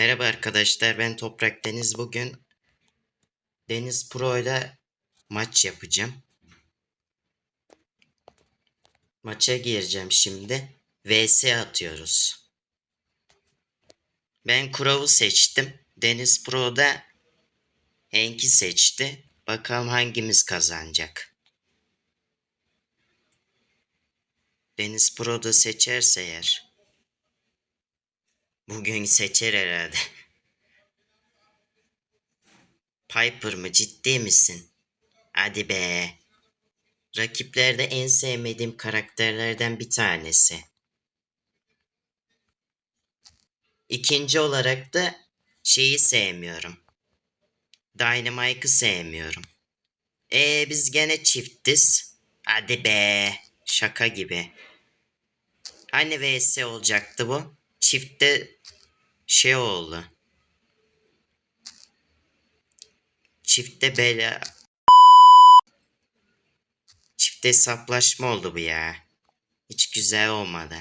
Merhaba arkadaşlar ben Toprak Deniz bugün Deniz Pro ile maç yapacağım. Maça gireceğim şimdi. VS atıyoruz. Ben Kurov'u seçtim. Deniz Pro da Henk'i seçti. Bakalım hangimiz kazanacak. Deniz Pro da seçerse eğer. Bugün seçer herhalde. Piper mı ciddi misin? Hadi be. Rakiplerde en sevmediğim karakterlerden bir tanesi. İkinci olarak da şeyi sevmiyorum. Dynamite'ı sevmiyorum. E biz gene çiftiz. Hadi be. Şaka gibi. Hani vs olacaktı bu? Çiftte şey oldu. Çifte bela Çifte hesaplaşma oldu bu ya. Hiç güzel olmadı.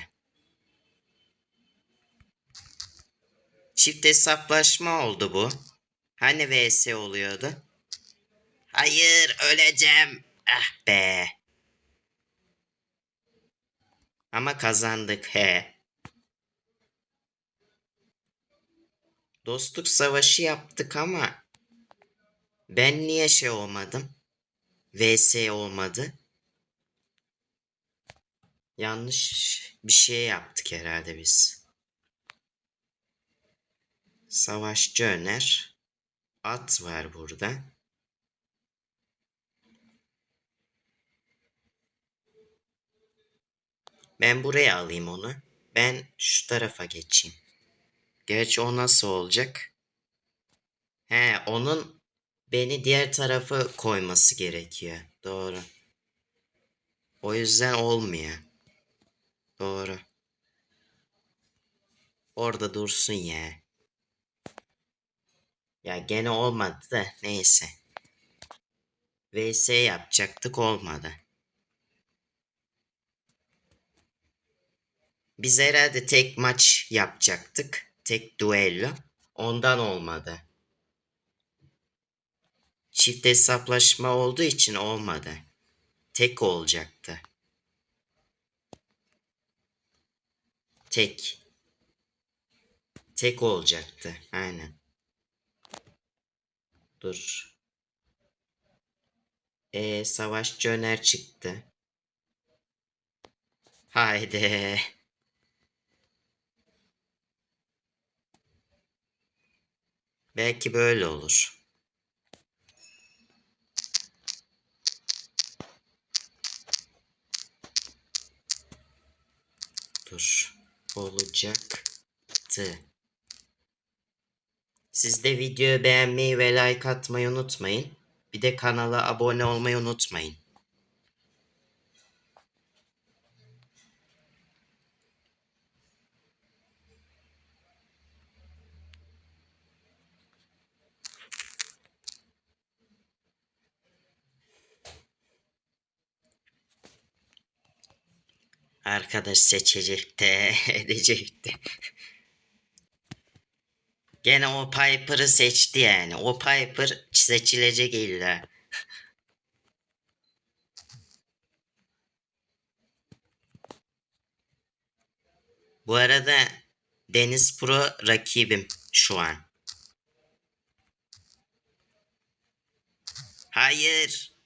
Çift hesaplaşma oldu bu. Hani vs oluyordu? Hayır öleceğim. Ah be. Ama kazandık he. Dostluk savaşı yaptık ama ben niye şey olmadım? VS olmadı. Yanlış bir şey yaptık herhalde biz. Savaşçı Öner. At var burada. Ben buraya alayım onu. Ben şu tarafa geçeyim. Gerçi o nasıl olacak? He onun beni diğer tarafa koyması gerekiyor. Doğru. O yüzden olmuyor. Doğru. Orada dursun ya. Ya gene olmadı da neyse. VS yapacaktık olmadı. Biz herhalde tek maç yapacaktık. Tek duello. Ondan olmadı. Çift hesaplaşma olduğu için olmadı. Tek olacaktı. Tek. Tek olacaktı. Aynen. Dur. E savaşçı öner çıktı. Haydi. Belki böyle olur. Dur. Olacaktı. Siz de videoyu beğenmeyi ve like atmayı unutmayın. Bir de kanala abone olmayı unutmayın. Arkadaş seçecekti, edecekti. Gene o Piper'ı seçti yani. O Piper seçilecek illa. Bu arada Deniz Pro rakibim şu an. Hayır.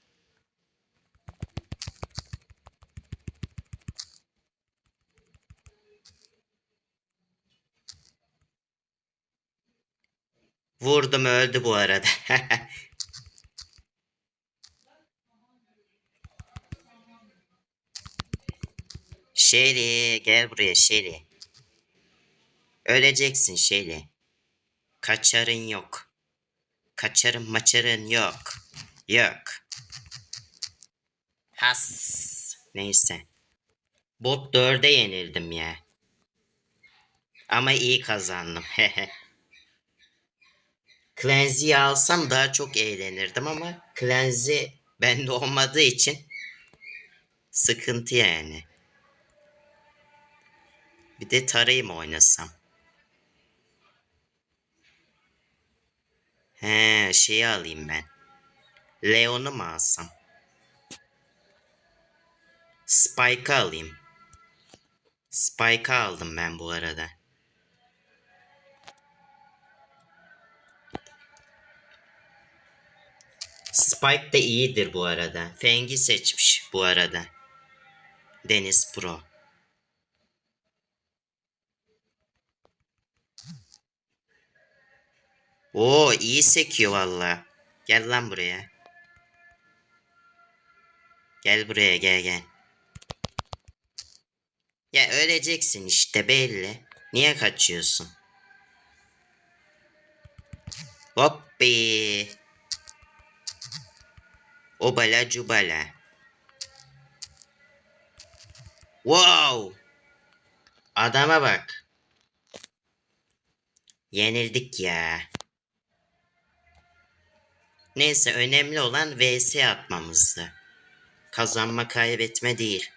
Vurdum öldü bu arada. Shelly gel buraya Shelly. Öleceksin Shelly. Kaçarın yok. Kaçarın maçarın yok. Yok. Has. Neyse. Bot 4'e yenildim ya. Ama iyi kazandım. Cleanse'yi alsam daha çok eğlenirdim ama Cleanse bende olmadığı için sıkıntı yani. Bir de tarayı mı oynasam? He şeyi alayım ben. Leon'u mu alsam? Spike'ı alayım. Spike'ı aldım ben bu arada. Spike de iyidir bu arada. Feng'i seçmiş bu arada. Deniz Pro. Oo iyi sekiyor valla. Gel lan buraya. Gel buraya gel gel. Ya öleceksin işte belli. Niye kaçıyorsun? Hoppi. Obala cubala. Wow. Adama bak. Yenildik ya. Neyse önemli olan vs atmamızdı. Kazanma kaybetme değil.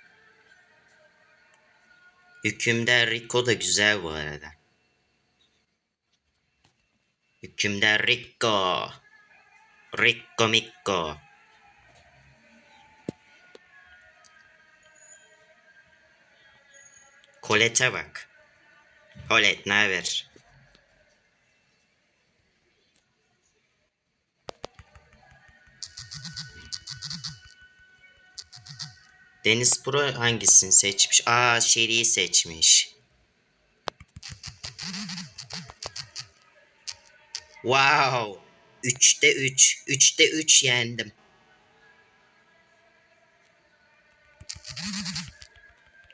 Hükümdar Rico da güzel bu arada. Hükümdar Rico. Rico Mikko. Colette'e bak. Colette ne haber? Deniz Pro hangisini seçmiş? Aa Sherry'i seçmiş. Wow. 3'te 3. 3'te 3 yendim.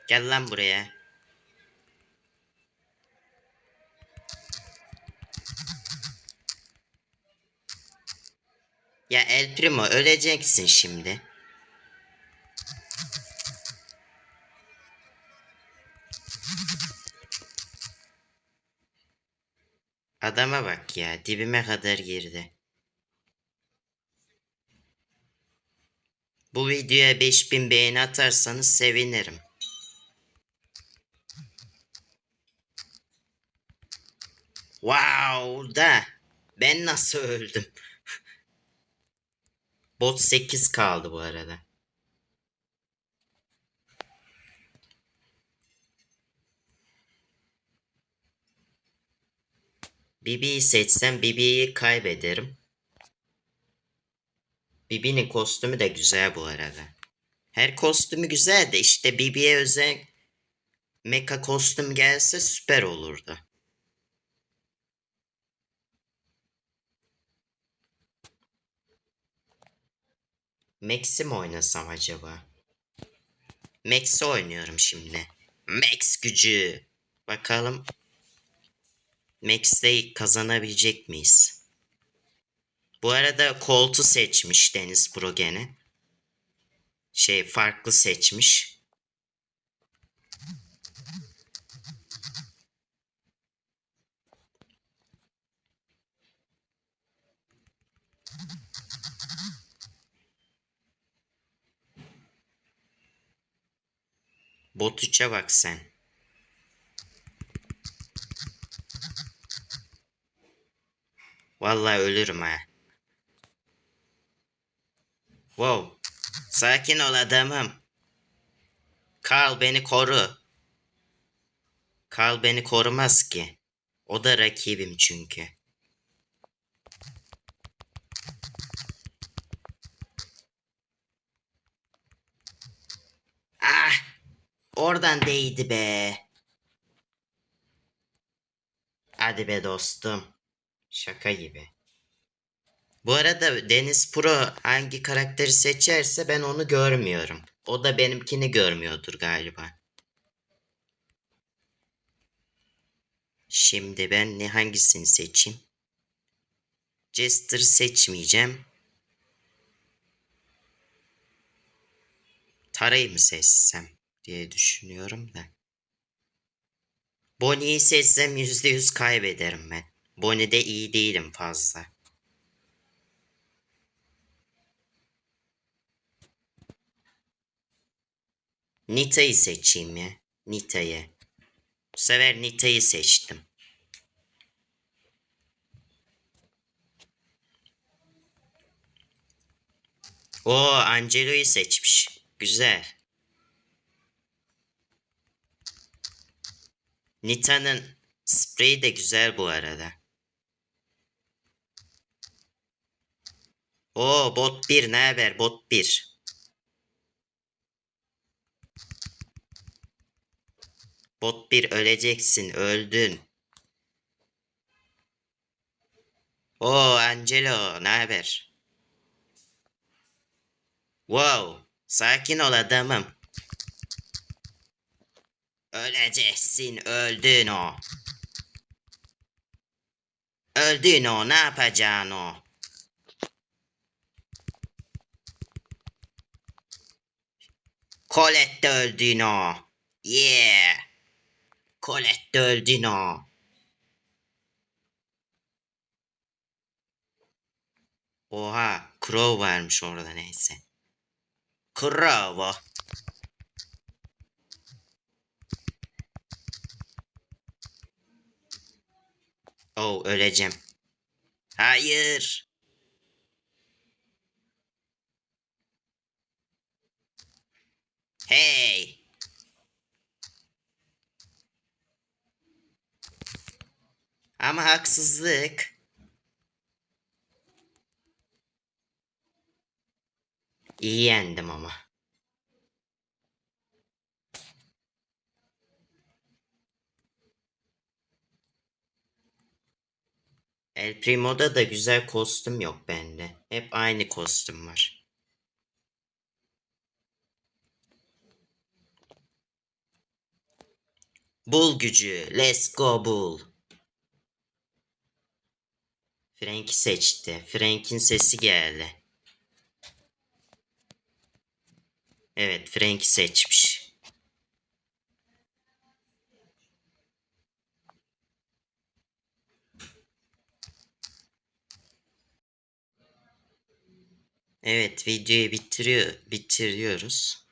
Gel lan buraya. Primo öleceksin şimdi. Adama bak ya dibime kadar girdi. Bu videoya 5000 beğeni atarsanız sevinirim. Wow da ben nasıl öldüm? Bot 8 kaldı bu arada. Bibi'yi seçsem Bibi'yi kaybederim. Bibi'nin kostümü de güzel bu arada. Her kostümü güzel de işte Bibi'ye özel mecha kostüm gelse süper olurdu. Max'i mi oynasam acaba? Max'i oynuyorum şimdi. Max gücü. Bakalım Max'te kazanabilecek miyiz? Bu arada Colt'u seçmiş Deniz Pro. Şey farklı seçmiş. Bot 3'e bak sen. Vallahi ölürüm ha. Wow. Sakin ol adamım. Carl beni koru. Carl beni korumaz ki. O da rakibim çünkü. Ah! Oradan değdi be. Hadi be dostum. Şaka gibi. Bu arada Deniz Pro hangi karakteri seçerse ben onu görmüyorum. O da benimkini görmüyordur galiba. Şimdi ben ne hangisini seçeyim? Jester seçmeyeceğim. Tarayı mı seçsem diye düşünüyorum da. Bonnie'yi seçsem %100 kaybederim ben. Bonnie'de iyi değilim fazla. Nita'yı seçeyim ya. Nita'yı. Bu sefer Nita'yı seçtim. O Angelo'yu seçmiş. Güzel. Nita'nın spreyi de güzel bu arada. O bot 1 ne haber bot 1. Bot 1 öleceksin öldün. O Angelo ne haber? Wow sakin ol adamım. Öleceksin öldün o. Öldün o ne yapacaksın o? Colette öldün o. Yeah. Colette öldün o. Oha, Crow varmış orada neyse. Crow. Oh, öleceğim. Hayır. Hey. Ama haksızlık. İyi yendim ama. El Primo'da da güzel kostüm yok bende. Hep aynı kostüm var. Bul gücü. Let's go bul. Frank'i seçti. Frank'in sesi geldi. Evet, Frank'i seçmiş. Evet, videoyu bitiriyor, bitiriyoruz.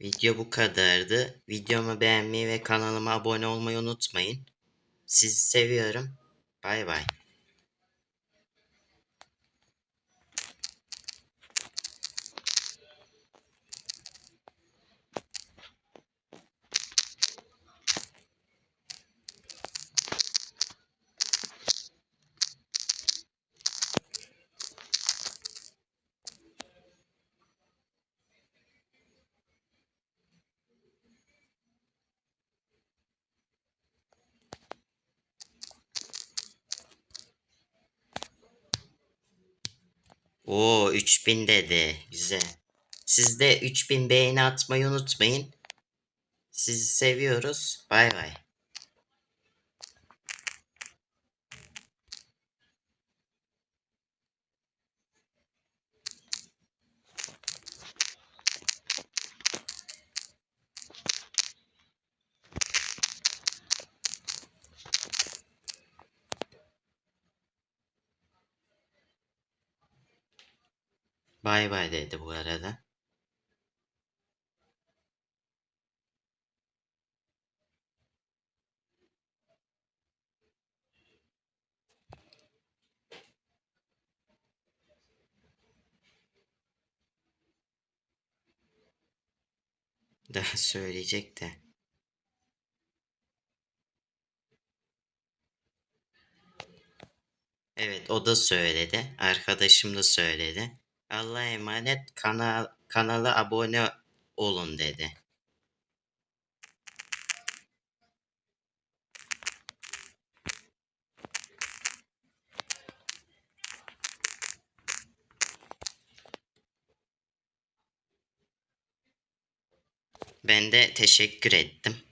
Video bu kadardı. Videomu beğenmeyi ve kanalıma abone olmayı unutmayın. Sizi seviyorum. Bay bay. Oo 3000 dedi. Güzel. Siz de 3000 beğeni atmayı unutmayın. Sizi seviyoruz. Bay bay. Bay bay dedi bu arada. Daha söyleyecek de. Evet o da söyledi. Arkadaşım da söyledi. Allah'a emanet kanal kanala abone olun dedi. Ben de teşekkür ettim.